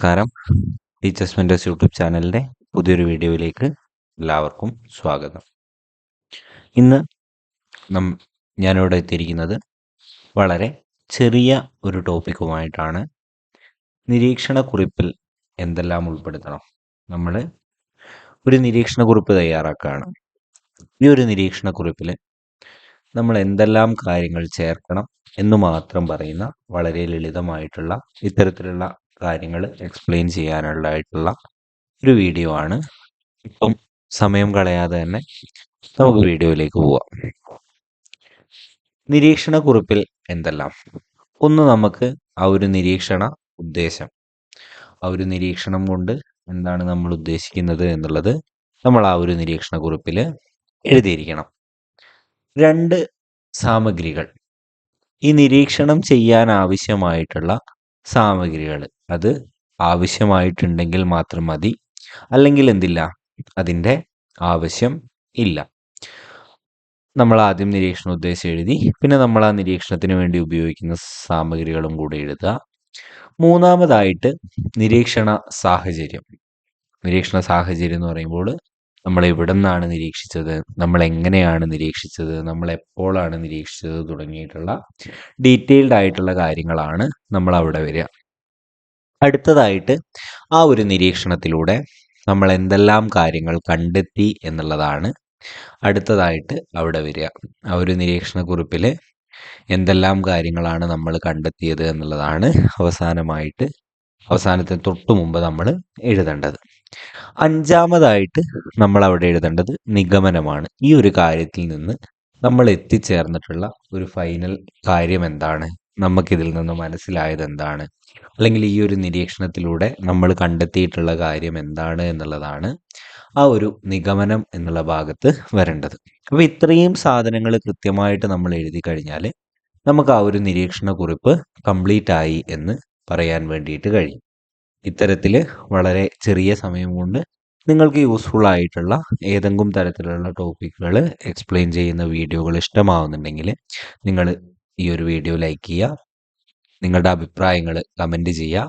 നമസ്കാരം. Teachers mentors YouTube ചാനലിന്റെ പുതിയൊരു വീഡിയോയിലേക്ക് എല്ലാവർക്കും സ്വാഗതം. ഇന്ന് നം ഞാനിവിടെ എത്തിയിരിക്കുന്നത് വളരെ ചെറിയ ഒരു ടോപ്പിക്കുമായിട്ടാണ്. നിരീക്ഷണക്കുറിപ്പിൽ എന്തെല്ലാം ഉൾപ്പെടുത്തണം? നമ്മൾ ഒരു നിരീക്ഷണ കുറിപ്പ് തയ്യാറാക്കുകയാണ്. ഈ ഒരു നിരീക്ഷണ കുറിപ്പിൽ നമ്മൾ എന്തെല്ലാം കാര്യങ്ങൾ ചേർക്കണം എന്ന് മാത്രം പറയുന്ന വളരെ ലളിതമായിട്ടുള്ള ഇത്തരത്തിലുള്ള കാര്യങ്ങൾ എക്സ്പ്ലെയിൻ ചെയ്യാനുള്ളതായിട്ടുള്ള ഒരു വീഡിയോ ആണ്. ഇപ്പം സമയം കളയാതെ തന്നെ നമുക്ക് വീഡിയോയിലേക്ക് പോവാം. നിരീക്ഷണ കുറിപ്പിൽ എന്തെല്ലാം? ഒന്ന് നമുക്ക് ആ ഒരു നിരീക്ഷണ ഉദ്ദേശം. ആ ഒരു നിരീക്ഷണം കൊണ്ട് എന്താണ് നമ്മൾ ഉദ്ദേശിക്കുന്നത് എന്നുള്ളത് നമ്മൾ ആ ഒരു നിരീക്ഷണ കുറിപ്പിൽ എഴുതിയിരിക്കണം. രണ്ട് സാമഗ്രികൾ. ഈ നിരീക്ഷണം ചെയ്യാൻ ആവശ്യമായിട്ടുള്ള സാമഗ്രികൾ അത് ആവശ്യമായിട്ടുണ്ടെങ്കിൽ മാത്രം മതി. അല്ലെങ്കിൽ എന്തില്ല? അതിന്റെ ആവശ്യം ഇല്ല. നമ്മൾ ആദ്യം നിരീക്ഷണ ഉദ്ദേശം എഴുതി പിന്നെ നമ്മൾ ആ നിരീക്ഷണത്തിന് വേണ്ടി ഉപയോഗിക്കുന്ന സാമഗ്രികളും കൂടി എഴുതുക. മൂന്നാമതായിട്ട് നിരീക്ഷണ സാഹചര്യം. നിരീക്ഷണ സാഹചര്യം എന്ന് പറയുമ്പോൾ നമ്മൾ എവിടെ നിന്നാണ് നിരീക്ഷിച്ചത്? നമ്മൾ എങ്ങനെയാണ് നിരീക്ഷിച്ചത്? നമ്മൾ എപ്പോഴാണ് നിരീക്ഷിച്ചത് തുടങ്ങിയിട്ടുള്ള ഡീറ്റെയിൽഡ് ആയിട്ടുള്ള കാര്യങ്ങളാണ് നമ്മൾ അവിടെ വരിക. അടുത്തതായിട്ട് ആ ഒരു നിരീക്ഷണത്തിലൂടെ നമ്മൾ എന്തെല്ലാം കാര്യങ്ങൾ കണ്ടെത്തി എന്നുള്ളതാണ് അടുത്തതായിട്ട് അവിടെ വരിക. ആ ഒരു നിരീക്ഷണക്കുറിപ്പിൽ എന്തെല്ലാം കാര്യങ്ങളാണ് നമ്മൾ കണ്ടെത്തിയത് എന്നുള്ളതാണ് അവസാനമായിട്ട് അവസാനത്തെ തൊട്ടു മുമ്പ് നമ്മൾ എഴുതേണ്ടത്. അഞ്ചാമതായിട്ട് നമ്മൾ അവിടെ എഴുതേണ്ടത് നിഗമനമാണ്. ഈ ഒരു കാര്യത്തിൽ നിന്ന് നമ്മൾ എത്തിച്ചേർന്നിട്ടുള്ള ഒരു ഫൈനൽ കാര്യം എന്താണ്? നമുക്കിതിൽ നിന്ന് മനസ്സിലായത് എന്താണ്? അല്ലെങ്കിൽ ഈ ഒരു നിരീക്ഷണത്തിലൂടെ നമ്മൾ കണ്ടെത്തിയിട്ടുള്ള കാര്യം എന്താണ് എന്നുള്ളതാണ് ആ ഒരു നിഗമനം എന്നുള്ള ഭാഗത്ത് വരേണ്ടത്. അപ്പോൾ ഇത്രയും സാധനങ്ങൾ കൃത്യമായിട്ട് നമ്മൾ എഴുതി കഴിഞ്ഞാൽ നമുക്ക് ആ ഒരു നിരീക്ഷണ കുറിപ്പ് കംപ്ലീറ്റ് ആയി എന്ന് പറയാൻ വേണ്ടിയിട്ട് കഴിയും. ഇത്തരത്തിൽ വളരെ ചെറിയ സമയം കൊണ്ട് നിങ്ങൾക്ക് യൂസ്ഫുൾ ആയിട്ടുള്ള ഏതെങ്കിലും തരത്തിലുള്ള ടോപ്പിക്കുകൾ എക്സ്പ്ലെയിൻ ചെയ്യുന്ന വീഡിയോകൾ ഇഷ്ടമാവുന്നുണ്ടെങ്കിൽ നിങ്ങൾ ഈ ഒരു വീഡിയോ ലൈക്ക് ചെയ്യുക. നിങ്ങളുടെ അഭിപ്രായങ്ങൾ കമന്റ് ചെയ്യുക.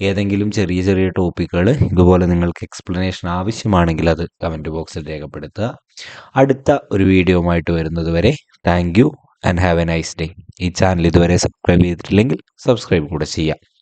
ഏതെങ്കിലും ചെറിയ ചെറിയ ടോപ്പിക്കുകൾ ഇതുപോലെ നിങ്ങൾക്ക് എക്സ്പ്ലനേഷൻ ആവശ്യമാണെങ്കിൽ അത് കമന്റ് ബോക്സിൽ രേഖപ്പെടുത്തുക. അടുത്ത ഒരു വീഡിയോയുമായിട്ട് വരുന്നത് വരെ thank you and have a nice day ഈ ചാനൽ ഇതുവരെ സബ്സ്ക്രൈബ് ചെയ്തിട്ടില്ലെങ്കിൽ സബ്സ്ക്രൈബ് കൂടെ ചെയ്യാം